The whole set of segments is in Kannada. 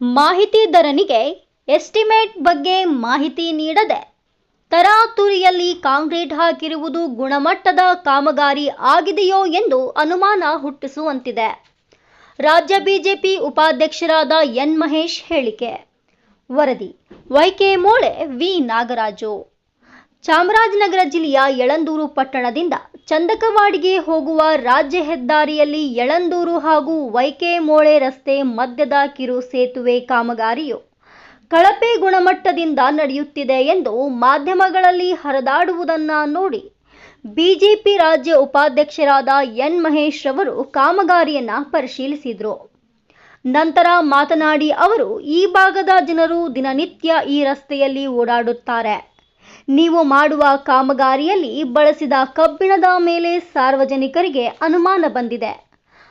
ಮಾಹಿತಿದಾರನಿಗೆ ಎಸ್ಟಿಮೇಟ್ ಬಗ್ಗೆ ಮಾಹಿತಿ ನೀಡದೆ ತರಾತುರಿಯಲ್ಲಿ ಕಾಂಕ್ರೀಟ್ ಹಾಕಿರುವುದು ಗುಣಮಟ್ಟದ ಕಾಮಗಾರಿ ಆಗಿದೆಯೋ ಎಂದು ಅನುಮಾನ ಹುಟ್ಟಿಸುವಂತಿದೆ. ರಾಜ್ಯ ಬಿಜೆಪಿ ಉಪಾಧ್ಯಕ್ಷರಾದ ಎನ್ ಮಹೇಶ್ ಹೇಳಿಕೆ. ವರದಿ, ವೈಕೆ ಮೋಳೆ ವಿ ನಾಗರಾಜು. ಚಾಮರಾಜನಗರ ಜಿಲ್ಲೆಯ ಯಳಂದೂರು ಪಟ್ಟಣದಿಂದ ಚಂದಕವಾಡಿಗೆ ಹೋಗುವ ರಾಜ್ಯ ಹೆದ್ದಾರಿಯಲ್ಲಿ ಯಳಂದೂರು ಹಾಗೂ ವೈಕೆ ಮೋಳೆ ರಸ್ತೆ ಮಧ್ಯದ ಕಿರು ಸೇತುವೆ ಕಾಮಗಾರಿಯು ಕಳಪೆ ಗುಣಮಟ್ಟದಿಂದ ನಡೆಯುತ್ತಿದೆ ಎಂದು ಮಾಧ್ಯಮಗಳಲ್ಲಿ ಹರಿದಾಡುವುದನ್ನ ನೋಡಿ ಬಿಜೆಪಿ ರಾಜ್ಯ ಉಪಾಧ್ಯಕ್ಷರಾದ ಎನ್ ಮಹೇಶ್ ರವರು ಕಾಮಗಾರಿಯನ್ನ ಪರಿಶೀಲಿಸಿದರು. ನಂತರ ಮಾತನಾಡಿ ಅವರು ಈ ಭಾಗದ ಜನರು ದಿನನಿತ್ಯ ಈ ರಸ್ತೆಯಲ್ಲಿ ಓಡಾಡುತ್ತಾರೆ. ನೀವು ಮಾಡುವ ಕಾಮಗಾರಿಯಲ್ಲಿ ಬಳಸಿದ ಕಬ್ಬಿಣದ ಮೇಲೆ ಸಾರ್ವಜನಿಕರಿಗೆ ಅನುಮಾನ ಬಂದಿದೆ.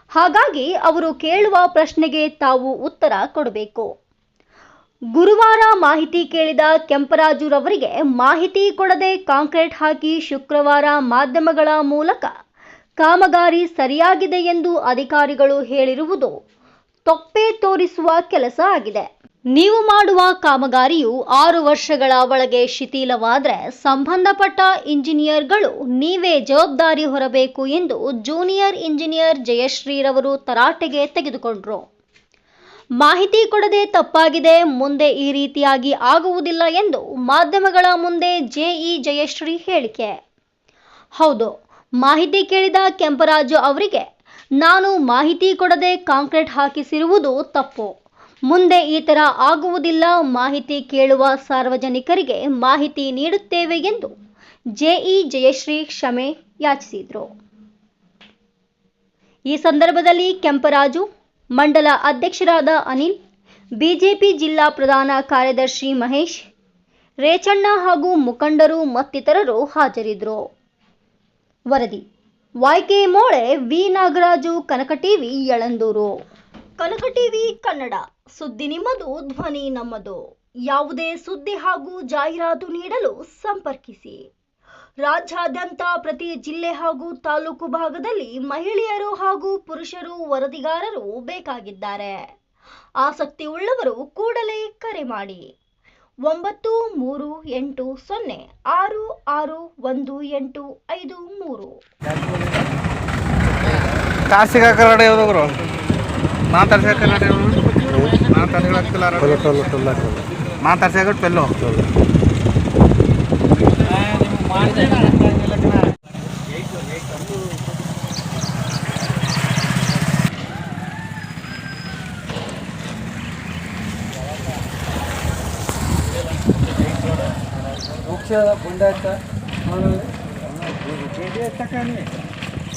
ಹಾಗಾಗಿ ಅವರು ಕೇಳುವ ಪ್ರಶ್ನೆಗೆ ತಾವು ಉತ್ತರ ಕೊಡಬೇಕು. ಗುರುವಾರ ಮಾಹಿತಿ ಕೇಳಿದ ಕೆಂಪರಾಜುರವರಿಗೆ ಮಾಹಿತಿ ಕೊಡದೆ ಕಾಂಕ್ರೀಟ್ ಹಾಕಿ ಶುಕ್ರವಾರ ಮಾಧ್ಯಮಗಳ ಮೂಲಕ ಕಾಮಗಾರಿ ಸರಿಯಾಗಿದೆ ಎಂದು ಅಧಿಕಾರಿಗಳು ಹೇಳಿರುವುದು ತೊಪ್ಪೆ ತೋರಿಸುವ ಕೆಲಸ ಆಗಿದೆ. ನೀವು ಮಾಡುವ ಕಾಮಗಾರಿಯು ಆರು ವರ್ಷಗಳ ಒಳಗೆ ಶಿಥಿಲವಾದರೆ ಸಂಬಂಧಪಟ್ಟ ಇಂಜಿನಿಯರ್ಗಳು ನೀವೇ ಜವಾಬ್ದಾರಿ ಹೊರಬೇಕು ಎಂದು ಜೂನಿಯರ್ ಇಂಜಿನಿಯರ್ ಜಯಶ್ರೀರವರು ತರಾಟೆಗೆ ತೆಗೆದುಕೊಂಡರು. ಮಾಹಿತಿ ಕೊಡದೆ ತಪ್ಪಾಗಿದೆ, ಮುಂದೆ ಈ ರೀತಿಯಾಗಿ ಆಗುವುದಿಲ್ಲ ಎಂದು ಮಾಧ್ಯಮಗಳ ಮುಂದೆ ಜೆಇ ಜಯಶ್ರೀ ಹೇಳಿಕೆ. ಹೌದು, ಮಾಹಿತಿ ಕೇಳಿದ ಕೆಂಪರಾಜು ಅವರಿಗೆ, ನಾನು ಮಾಹಿತಿ ಕೊಡದೆ ಕಾಂಕ್ರೀಟ್ ಹಾಕಿಸಿರುವುದು ತಪ್ಪು. ಮುಂದೆ ಈ ತರ ಆಗುವುದಿಲ್ಲ. ಮಾಹಿತಿ ಕೇಳುವ ಸಾರ್ವಜನಿಕರಿಗೆ ಮಾಹಿತಿ ನೀಡುತ್ತೇವೆ ಎಂದು ಜೆಇ ಜಯಶ್ರೀ ಕ್ಷಮೆ ಯಾಚಿಸಿದರು. ಈ ಸಂದರ್ಭದಲ್ಲಿ ಕೆಂಪರಾಜು, ಮಂಡಲ ಅಧ್ಯಕ್ಷರಾದ ಅನಿಲ್, ಬಿಜೆಪಿ ಜಿಲ್ಲಾ ಪ್ರಧಾನ ಕಾರ್ಯದರ್ಶಿ ಮಹೇಶ್, ರೇಚಣ್ಣ ಹಾಗೂ ಮುಖಂಡರು ಮತ್ತಿತರರು ಹಾಜರಿದ್ದರು. ವರದಿ, YK Mole, V Nagaraju Kanaka TV Yelandur. Kanaka TV Kannada. ಸುದ್ದಿ ನಿಮ್ಮದು, ಧ್ವನಿ ನಮ್ಮದು. ಯಾವುದೇ ಸುದ್ದಿ ಹಾಗೂ ಜಾಹೀರಾತು ನೀಡಲು ಸಂಪರ್ಕಿಸಿ. ರಾಜ್ಯಾದ್ಯಂತ ಪ್ರತಿ ಜಿಲ್ಲೆ ಹಾಗೂ ತಾಲೂಕು ಭಾಗದಲ್ಲಿ ಮಹಿಳೆಯರು ಹಾಗೂ ಪುರುಷರು ವರದಿಗಾರರು ಬೇಕಾಗಿದ್ದಾರೆ. ಆಸಕ್ತಿ ಉಳ್ಳವರು ಕೂಡಲೇ ಕರೆ ಮಾಡಿ. ಒಂಬತ್ತು ಮೂರು ಎಂಟು ಸೊನ್ನೆ ಆರು ಆರು ಒಂದು ಎಂಟು ಐದು ಮೂರು. ಟಾಸಿಗೆ ಹಾಕಲಾಡ ಯಾವ್ದಾದ್ರು ಮಾತಾಡ್ಸಿ ಹಾಕಲಾಡ ಟೊಲ್ಲ ಹಾಕಲಾರ ಮಾತಾಡ್ಸಿ ಹಾಕಟ್ ಪೆಲ್ಲು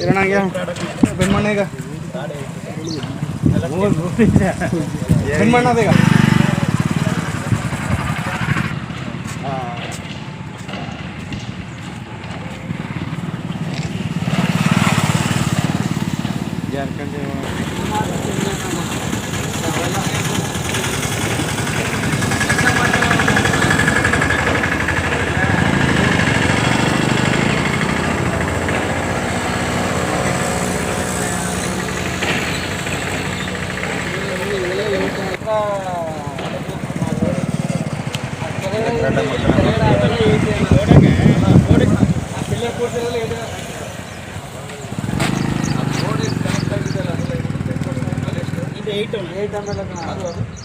ಇರೋಣಂಗೆ ಬೆಣ್ಮಣ್ಣ ಈಗ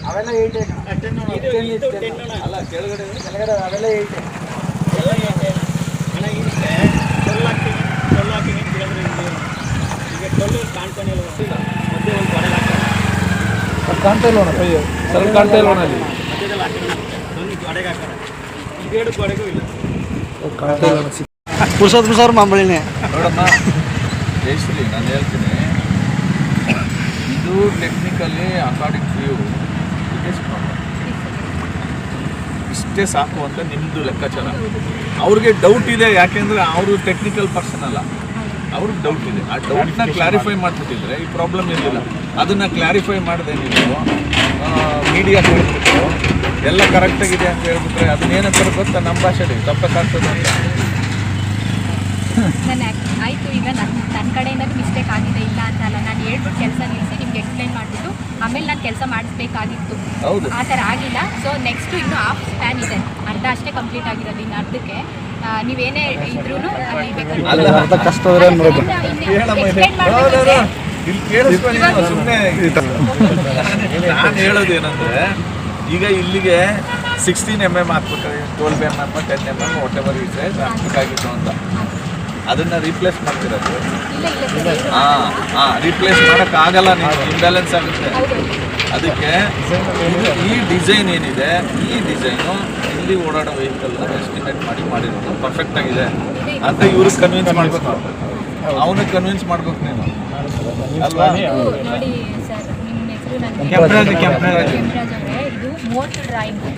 ಅವೆಲ್ಲ ಏಯ್ಟ್ ಅಲ್ಲ ಕೆಳಗಡೆ ಕೆಳಗಡೆ ಅವೆಲ್ಲ ಕಾಣ್ತಾ ಕೈ ಸ್ವಲ್ಪ ಕಾಣ್ತಾ ಇಲ್ವಣ ಅಲ್ಲಿ ಕಾಣ್ತಾ ಪುರ್ಸೋರ್ ಮಾಂಬಳಿನೇ. ನೋಡಮ್ಮ, ಜಯಶ್ರೀ, ನಾನು ಹೇಳ್ತೀನಿ. ಇದು technically according to you problem ಇಷ್ಟೇ ಸಾಕು ಅಂತ ನಿಮ್ಮದು ಲೆಕ್ಕಾಚಾರ. ಅವ್ರಿಗೆ ಡೌಟ್ ಇದೆ, ಯಾಕೆಂದರೆ ಅವರು ಟೆಕ್ನಿಕಲ್ ಪರ್ಸನ್ ಅಲ್ಲ. ಅವ್ರಿಗೆ ಡೌಟ್ ಇದೆ. ಆ ಡೌಟ್ನ ಕ್ಲಾರಿಫೈ ಮಾಡಿಬಿಟ್ಟಿದ್ರೆ ಈ ಪ್ರಾಬ್ಲಮ್ ಇರಲಿಲ್ಲ ಅದನ್ನು ಕ್ಲಾರಿಫೈ ಮಾಡಿದೆ ನೀವು ಮೀಡಿಯಾ ಹೇಳ್ಬಿಟ್ಟು ಎಲ್ಲ ಕರೆಕ್ಟಾಗಿದೆ ಅಂತ ಹೇಳ್ಬಿಟ್ರೆ ಅದನ್ನೇನಂತಾರೆ ಗೊತ್ತಾ? ನಮ್ಮ ಭಾಷೆಲಿ ತಪ್ಪಕ್ಕಾಗ್ತದೆ ಅಂತ. ನಾನು ಆಯಿತು ಈಗ ನನ್ನ ನನ್ನ ಕಡೆಯಿಂದ ಮಿಸ್ಟೇಕ್ ಆಗಿದೆ ಇಲ್ಲ ಅಂತ ಅಲ್ಲ. ನಾನು ಹೇಳ್ಬಿಟ್ಟು ಕೆಲಸ ನಿಲ್ಲಿಸಿ ನಿಮ್ಗೆ ಎಕ್ಸ್ಪ್ಲೈನ್ ಮಾಡಿಬಿಟ್ಟು ಆಮೇಲೆ ನಾನು ಕೆಲಸ ಮಾಡಿಸ್ಬೇಕಾಗಿತ್ತು. ಹೌದು. ಆ ಥರ ಆಗಿಲ್ಲ. ಸೊ ನೆಕ್ಸ್ಟ್ ಇನ್ನು ಆಫ್ ಸ್ಪ್ಯಾನ್ ಇದೆ. ಅರ್ಧ ಅಷ್ಟೇ ಕಂಪ್ಲೀಟ್ ಆಗಿರೋದು ಇನ್ನು ಅರ್ಧಕ್ಕೆ. ನೀವೇನೇ ಇದ್ರೂ ಅಲ್ಲಿ ಬೇಕಾದ್ರೆ ಅಲ್ಲ, ಅರ್ಧ ಕಷ್ಟ ಆದ್ರೆ ಅಲ್ಲ, ನೋಡೋದು. ಇನ್ನು- ಇನ್ನು ಇಲ್ಲಿ. explain ನೋ, ನೋ, ಮಾಡ್ಬೇಕಂದ್ರೆ ನೋ. ಇಲ್ಲಿ ಕೇಳಿಸ್ಕೊಳ್ಳಿ ನೀವು ಸುಮ್ನೆ ನಾನು ಹೇಳೋದೇನಂದ್ರೆ ಈಗ ಇಲ್ಲಿಗೆ sixteen M M ಹಾಕ್ಬೇಕಾಗಿ twelve M M ten M M whatever ಇದ್ರೆ ಹಾಕ್ಬೇಕಾಗಿತ್ತು ಅಂತ. ಅದನ್ನ ರೀಪ್ಲೇಸ್ ಮಾಡ್ತಿರೋದು. ಹಾಂ ಹಾಂ ಸರ್ ಹಾ ಹಾ ರೀಪ್ಲೇಸ್ ಮಾಡೋಕ್ಕಾಗಲ್ಲ ನೀವು ಇಂಬ್ಯಾಲೆನ್ಸ್ ಆಗುತ್ತೆ. ಅದಕ್ಕೆ ಈ ಡಿಸೈನ್ ಏನಿದೆ ಈ ಡಿಸೈನು ಇಲ್ಲಿ ಓಡಾಡೋ ವೆಹಿಕಲ್ ಎಸ್ಟಿಮೇಟ್ ಮಾಡಿ ಮಾಡಿರೋದು. ಪರ್ಫೆಕ್ಟ್ ಆಗಿದೆ. ಅಂತ ಇವ್ರಿಗೆ ಕನ್ವಿನ್ಸ್ ಮಾಡ್ಬೇಕು. ಅವನಿಗೆ ಕನ್ವಿನ್ಸ್ ಮಾಡ್ಬೇಕು ನೀನು. ಅಲ್ವಾ? ಮೂವತ್ತು ಡ್ರಾಯಿಂಗು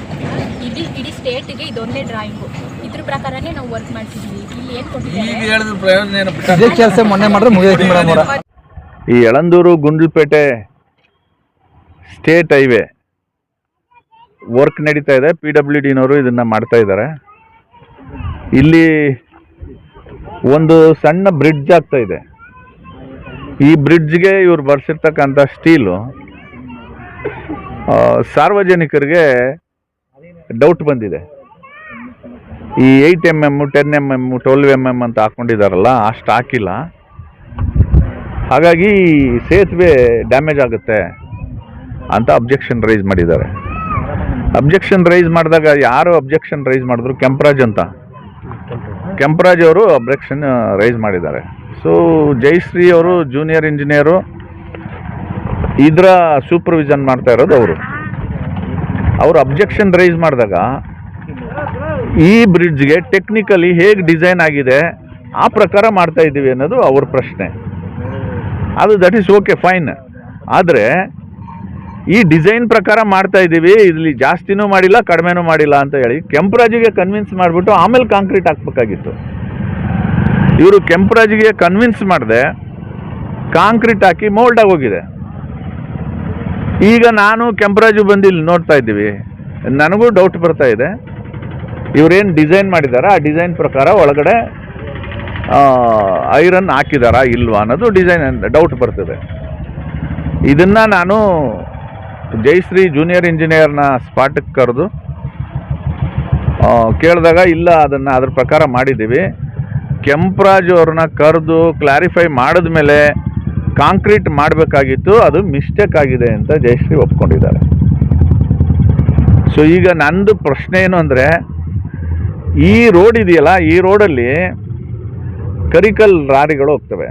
ಇಡೀ ಇಡೀ ಸ್ಟೇಟ್ಗೆ ಇದೊಂದೇ ಡ್ರಾಯಿಂಗು ಇದ್ರ ಪ್ರಕಾರನೇ ನಾವು ವರ್ಕ್ ಮಾಡ್ತಿದ್ದೀವಿ ಇಲ್ಲಿ ಏನು ಕೊಟ್ಟಿದ್ದೀವಿ ಕೆಲಸ ಮೊನ್ನೆ ಮಾಡಿದ್ರೆ ಮುಗಿದೈತಿ ಮೇಡಮ್ ಅವರ. ಈ Yelandur Gundlupet state highway work ನಡೀತಾ ಇದೆ. ಪಿ ಡಬ್ಲ್ಯೂ ಡಿನವರು ಇದನ್ನು ಮಾಡ್ತಾ ಇದ್ದಾರೆ. ಇಲ್ಲಿ ಒಂದು ಸಣ್ಣ ಬ್ರಿಡ್ಜ್ ಆಗ್ತಾ ಇದೆ. ಈ ಬ್ರಿಡ್ಜ್ಗೆ ಇವ್ರು ಬರ್ಸಿರ್ತಕ್ಕಂಥ ಸ್ಟೀಲು ಸಾರ್ವಜನಿಕರಿಗೆ ಡೌಟ್ ಬಂದಿದೆ. ಈ eight M M ten M M twelve M M ಅಂತ ಹಾಕ್ಕೊಂಡಿದ್ದಾರಲ್ಲ ಅಷ್ಟು ಹಾಕಿಲ್ಲ. ಹಾಗಾಗಿ ಸೇತುವೆ ಡ್ಯಾಮೇಜ್ ಆಗುತ್ತೆ ಅಂತ ಅಬ್ಜೆಕ್ಷನ್ ರೈಸ್ ಮಾಡಿದ್ದಾರೆ. ಅಬ್ಜೆಕ್ಷನ್ ರೈಸ್ ಮಾಡಿದಾಗ ಯಾರು ಅಬ್ಜೆಕ್ಷನ್ ರೈಸ್ ಮಾಡಿದ್ರು? ಕೆಂಪರಾಜ್ ಅಂತ. ಕೆಂಪರಾಜ್ ಅವರು ಅಬ್ಜೆಕ್ಷನ್ ರೈಸ್ ಮಾಡಿದ್ದಾರೆ. ಸೊ ಜಯಶ್ರೀ ಅವರು ಜೂನಿಯರ್ ಇಂಜಿನಿಯರು ಇದರ ಸೂಪರ್ವಿಷನ್ ಮಾಡ್ತಾ ಇರೋದು ಅವರು. ಅವರು ಅಬ್ಜೆಕ್ಷನ್ ರೈಸ್ ಮಾಡಿದಾಗ ಈ ಬ್ರಿಡ್ಜ್ಗೆ ಟೆಕ್ನಿಕಲಿ ಹೇಗೆ ಡಿಸೈನ್ ಆಗಿದೆ, ಆ ಪ್ರಕಾರ ಮಾಡ್ತಾ ಇದ್ದೀವಿ ಅನ್ನೋದು ಅವ್ರ ಪ್ರಶ್ನೆ. ಅದು ದಟ್ ಈಸ್ ಓಕೆ ಫೈನ್ ಆದರೆ ಈ ಡಿಸೈನ್ ಪ್ರಕಾರ ಮಾಡ್ತಾ ಇದ್ದೀವಿ, ಇಲ್ಲಿ ಜಾಸ್ತಿನೂ ಮಾಡಿಲ್ಲ, ಕಡಿಮೆನೂ ಮಾಡಿಲ್ಲ ಅಂತ ಹೇಳಿ ಕೆಂಪರಾಜಿಗೆ ಕನ್ವಿನ್ಸ್ ಮಾಡಿಬಿಟ್ಟು ಆಮೇಲೆ ಕಾಂಕ್ರೀಟ್ ಹಾಕ್ಬೇಕಾಗಿತ್ತು. ಇವರು ಕೆಂಪರಾಜಿಗೆ ಕನ್ವಿನ್ಸ್ ಮಾಡಿದೆ ಕಾಂಕ್ರೀಟ್ ಹಾಕಿ ಮೋಲ್ಡ್ ಆಗೋಗಿದೆ ಈಗ ನಾನು ಕೆಂಪರಾಜು ಬಂದು ಇಲ್ಲಿ ನೋಡ್ತಾ ಇದ್ದೀವಿ. ನನಗೂ ಡೌಟ್ ಬರ್ತಾ ಇದೆ. ಇವರೇನು ಡಿಸೈನ್ ಮಾಡಿದ್ದಾರೆ ಆ ಡಿಸೈನ್ ಪ್ರಕಾರ ಒಳಗಡೆ ಐರನ್ ಹಾಕಿದಾರಾ ಇಲ್ವಾ ಅನ್ನೋದು ಡಿಸೈನ್ ಡೌಟ್ ಬರ್ತದೆ. ಇದನ್ನು ನಾನು ಜಯಶ್ರೀ ಜೂನಿಯರ್ ಇಂಜಿನಿಯರ್ನ ಸ್ಪಾಟಕ್ಕೆ ಕರೆದು ಕೇಳಿದಾಗ ಇಲ್ಲ ಅದನ್ನು ಅದ್ರ ಪ್ರಕಾರ ಮಾಡಿದ್ದೀವಿ. ಕೆಂಪರಾಜು ಅವ್ರನ್ನ ಕರೆದು ಕ್ಲಾರಿಫೈ ಮಾಡಿದ್ಮೇಲೆ ಕಾಂಕ್ರೀಟ್ ಮಾಡಬೇಕಾಗಿತ್ತು, ಅದು ಮಿಸ್ಟೇಕ್ ಆಗಿದೆ ಅಂತ ಜಯಶ್ರೀ ಒಪ್ಕೊಂಡಿದ್ದಾರೆ. ಸೊ ಈಗ ನಂದು ಪ್ರಶ್ನೆ ಏನು ಅಂದರೆ, ಈ ರೋಡ್ ಇದೆಯಲ್ಲ, ಈ ರೋಡಲ್ಲಿ ಕರಿಕಲ್ ಲಾರಿಗಳು ಹೋಗ್ತವೆ.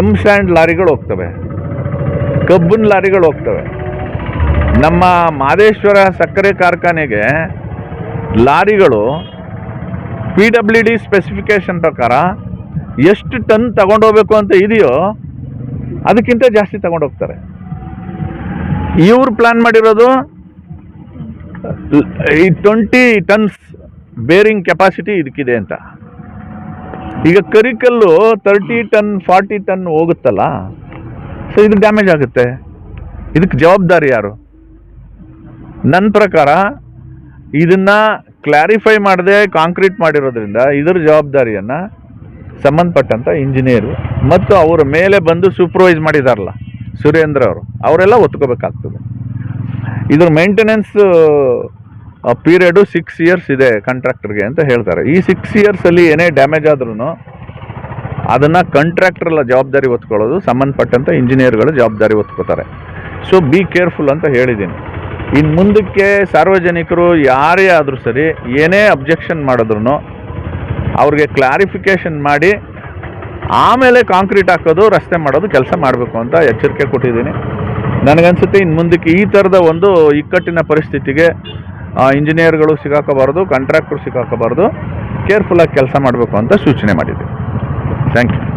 ಎಂ ಸ್ಯಾಂಡ್ ಲಾರಿಗಳು ಹೋಗ್ತವೆ. ಕಬ್ಬಿನ ಲಾರಿಗಳು ಹೋಗ್ತವೆ. ನಮ್ಮ ಮಾದೇಶ್ವರ ಸಕ್ಕರೆ ಕಾರ್ಖಾನೆಗೆ ಲಾರಿಗಳು ಪಿ ಡಬ್ಲ್ಯೂ ಡಿ ಸ್ಪೆಸಿಫಿಕೇಶನ್ ಪ್ರಕಾರ ಎಷ್ಟು ಟನ್ ತಗೊಂಡೋಗ್ಬೇಕು ಅಂತ ಇದೆಯೋ ಅದಕ್ಕಿಂತ ಜಾಸ್ತಿ ತಗೊಂಡೋಗ್ತಾರೆ ಇವರು ಪ್ಲಾನ್ ಮಾಡಿರೋದು, ಈ ಟ್ವೆಂಟಿ ಟನ್ಸ್ ಬೇರಿಂಗ್ ಕೆಪಾಸಿಟಿ ಇದಕ್ಕಿದೆ ಅಂತ. ಈಗ ಕರಿಕಲ್ಲು ತರ್ಟಿ ಟನ್ ಫಾರ್ಟಿ ಟನ್ ಹೋಗುತ್ತಲ್ಲ ಸೊ ಇದು ಡ್ಯಾಮೇಜ್ ಆಗುತ್ತೆ. ಇದಕ್ಕೆ ಜವಾಬ್ದಾರಿ ಯಾರು? ನನ್ನ ಪ್ರಕಾರ ಇದನ್ನು ಕ್ಲಾರಿಫೈ ಮಾಡದೆ ಕಾಂಕ್ರೀಟ್ ಮಾಡಿರೋದ್ರಿಂದ ಇದರ ಜವಾಬ್ದಾರಿಯನ್ನು ಸಂಬಂಧಪಟ್ಟಂಥ ಇಂಜಿನಿಯರು ಮತ್ತು ಅವರ ಮೇಲೆ ಬಂದು ಸೂಪರ್ವೈಸ್ ಮಾಡಿದಾರಲ್ಲ, ಸುರೇಂದ್ರ ಅವರು. ಅವರೆಲ್ಲ ಒತ್ಕೋಬೇಕಾಗ್ತದೆ. ಇದ್ರ ಮೇಂಟೆನೆನ್ಸ್ ಪೀರಿಯಡು ಸಿಕ್ಸ್ ಇಯರ್ಸ್ ಇದೆ ಕಾಂಟ್ರಾಕ್ಟರ್ಗೆ ಅಂತ ಹೇಳ್ತಾರೆ. ಈ ಸಿಕ್ಸ್ ಇಯರ್ಸಲ್ಲಿ ಏನೇ ಡ್ಯಾಮೇಜ್ ಆದ್ರೂ ಅದನ್ನು ಕಾಂಟ್ರಾಕ್ಟ್ರಲ್ಲ ಜವಾಬ್ದಾರಿ ಒತ್ಕೊಳ್ಳೋದು ಸಂಬಂಧಪಟ್ಟಂಥ ಇಂಜಿನಿಯರ್ಗಳು ಜವಾಬ್ದಾರಿ ಒತ್ಕೋತಾರೆ ಸೊ ಬಿ ಕೇರ್ಫುಲ್ ಅಂತ ಹೇಳಿದ್ದೀನಿ. ಇನ್ನು ಮುಂದಕ್ಕೆ ಸಾರ್ವಜನಿಕರು ಯಾರೇ ಆದರೂ ಸರಿ, ಏನೇ ಅಬ್ಜೆಕ್ಷನ್ ಮಾಡಿದ್ರು ಅವ್ರಿಗೆ ಕ್ಲಾರಿಫಿಕೇಷನ್ ಮಾಡಿ ಆಮೇಲೆ ಕಾಂಕ್ರೀಟ್ ಹಾಕೋದು, ರಸ್ತೆ ಮಾಡೋದು ಕೆಲಸ ಮಾಡಬೇಕು ಅಂತ ಎಚ್ಚರಿಕೆ ಕೊಟ್ಟಿದ್ದೀನಿ. ನನಗನ್ಸುತ್ತೆ ಇನ್ನು ಮುಂದಕ್ಕೆ ಈ ಥರದ ಒಂದು ಇಕ್ಕಟ್ಟಿನ ಪರಿಸ್ಥಿತಿಗೆ ಇಂಜಿನಿಯರ್ಗಳು ಸಿಗಾಕೋಬಾರ್ದು ಕಾಂಟ್ರಾಕ್ಟ್ರು ಸಿಗಾಕೋಬಾರ್ದು ಕೇರ್ಫುಲ್ಲಾಗಿ ಕೆಲಸ ಮಾಡಬೇಕು ಅಂತ ಸೂಚನೆ ಮಾಡಿದ್ದೆ ಥ್ಯಾಂಕ್ ಯು